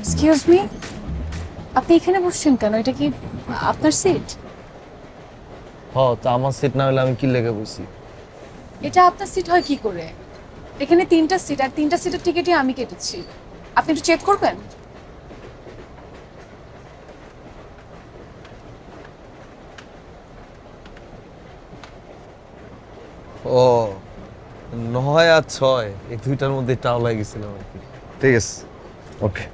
Excuse me আপনি এখানে বসছেন কেন? এটা কি আপনার সিট হ তা আমার সিট না হলে আমি কি লেগে বসি? এটা আপনার সিট হয় কি করে? এখানে তিনটা সিট আর তিনটা সিটের টিকিটই আমি কেটেছি। আপনি একটু চেক করবেন? ও নয় আর ছয় এই দুইটার মধ্যে টাও লাগিয়েছিলাম আর কি। ঠিক আছে। ওকে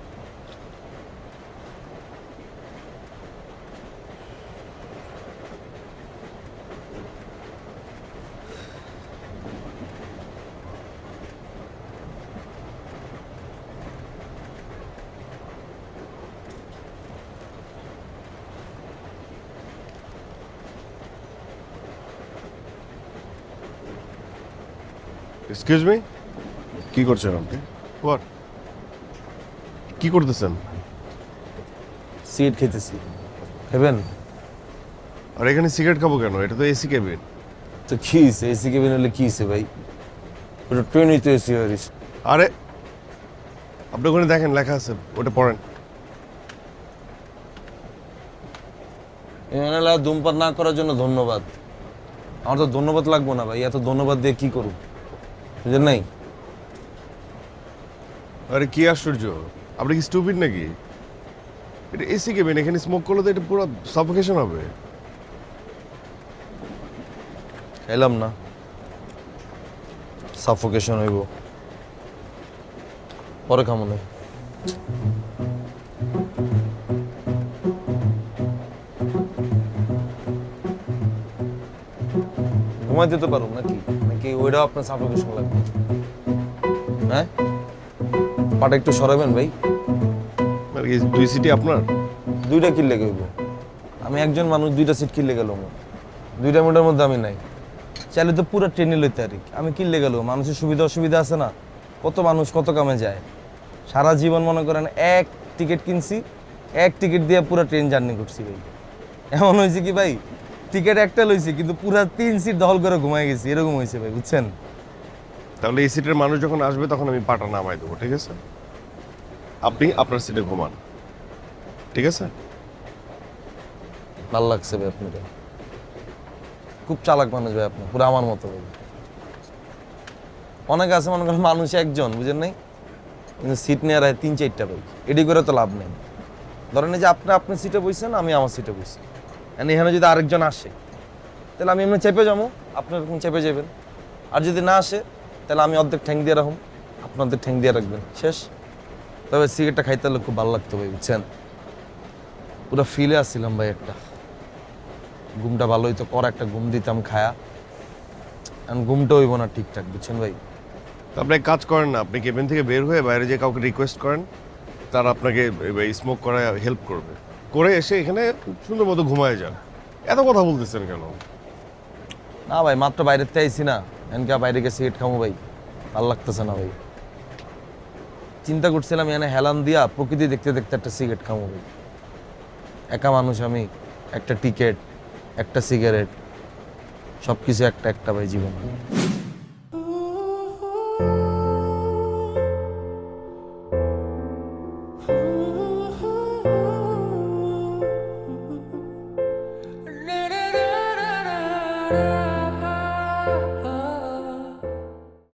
এক্সকিউজ মি কি করছেন আপনি? হোয়াট কি করতেছেন? সিট খেতেছি। খাবেন? আর এখানে সিগারেট খাব কেন? এটা তো এসি কেবিন তো কি হয়েছে এসি কেবিন হলে কি হয়েছে ভাই? ওটা ট্রেনই তো এসি হয়ে আরে আপনি ওখানে দেখেন লেখা আছে ওটা পড়েন। লা ধূমপান না করার জন্য ধন্যবাদ। আমার তো ধন্যবাদ লাগবো না ভাই এত ধন্যবাদ দিয়ে কি করব বুঝলেন নাই? আরে কি আশ্চর্য। আপনি কি স্টুপিড নাকি? এটা এসি কেবিন এখানে স্মোক করলে তো এটা পুরো সাফোকেশন হবে। এলাম না। সাফোকেশন হইব। পরে খামো না ঘুমাইতে তো পারো নাকি? নাকি ওইটাও আপনার সাফোকেশন লাগবে? হ্যাঁ? পাটা একটু সরাবেন ভাই। কি দুই সিটি আপনার? দুইটা কিনলে গেব আমি একজন মানুষ দুইটা সিট কিনলে গেল দুইটা মিটার মধ্যে আমি নাই। চাইলে তো পুরো ট্রেনে লইতে পারি। আমি কিনলে গেল। মানুষের সুবিধা অসুবিধা আছে না? কত মানুষ কত কামে যায়? সারা জীবন মনে করেন এক টিকিট কিনছি এক টিকিট দিয়ে পুরো ট্রেন জার্নি করছি ভাই। এমন হয়েছে কি ভাই? টিকিট একটা লইছি কিন্তু পুরো তিন সিট দখল করে ঘুমাই গেছি। এরকম হয়েছে ভাই বুঝছেন? তাহলে এই সিটের মানুষ যখন আসবে তখন আমি পাটা নামাই দেবো ঠিক আছে? আপনি আপনার সিটে ঘুমান। ঠিক আছে? ভালো লাগছে ভাই আপনাকে। খুব চালাক মানুষ ভাই আপনি, পুরো আমার মতো ভাই। অনেক আছে, মনে করেন মানুষ একজন, বুঝেন নাই? কিন্তু সিট নেওয়ার রায় তিন চারটা ভাই। এডি করে তো লাভ নেই। ধরেন যে আপনি আপনার সিটে বসছেন, আমি আমার সিটে বসছি। এখানে যদি আরেকজন আসে, তাহলে আমি এমনি চেপে যাব। আপনি এরকম চেপে যাবেন। আর যদি না আসে, তাহলে আমি অর্ধেক ঠ্যাং দিয়ে রাখুন। আপনাদের ঠ্যাং দিয়ে রাখবেন। শেষ। তবে সিগারেটটা খাইতে হলে খুব ভালো লাগতো ভাই বুঝছেন? পুরো ফিলে আসছিলাম ভাই একটা। ঘুমটা ভালো হইতো কর একটা ঘুম দিতাম খায়া। আর ঘুমটা হইব না ঠিকঠাক বুঝছেন ভাই? তো আপনি কাজ করেন না আপনি কেবিন থেকে বের হয়ে বাইরে যে কাউকে রিকোয়েস্ট করেন তারা আপনাকে স্মোক করায় হেল্প করবে। করে এসে এখানে সুন্দর মতো ঘুমায় যান। এত কথা বলতেছেন কেন? না ভাই মাত্র বাইরের থেকে আইসি না এনকা বাইরে গিয়ে সিগারেট খামো ভাই? ভালো লাগতেছে না ভাই। চিন্তা করছিলাম, এখানে হেলান দিয়া প্রকৃতি দেখতে দেখতে একটা সিগারেট খামো ভাই একা মানুষ আমি, একটা টিকেট একটা সিগারেট সব কিছু একটা একটা ভাই জীবন da.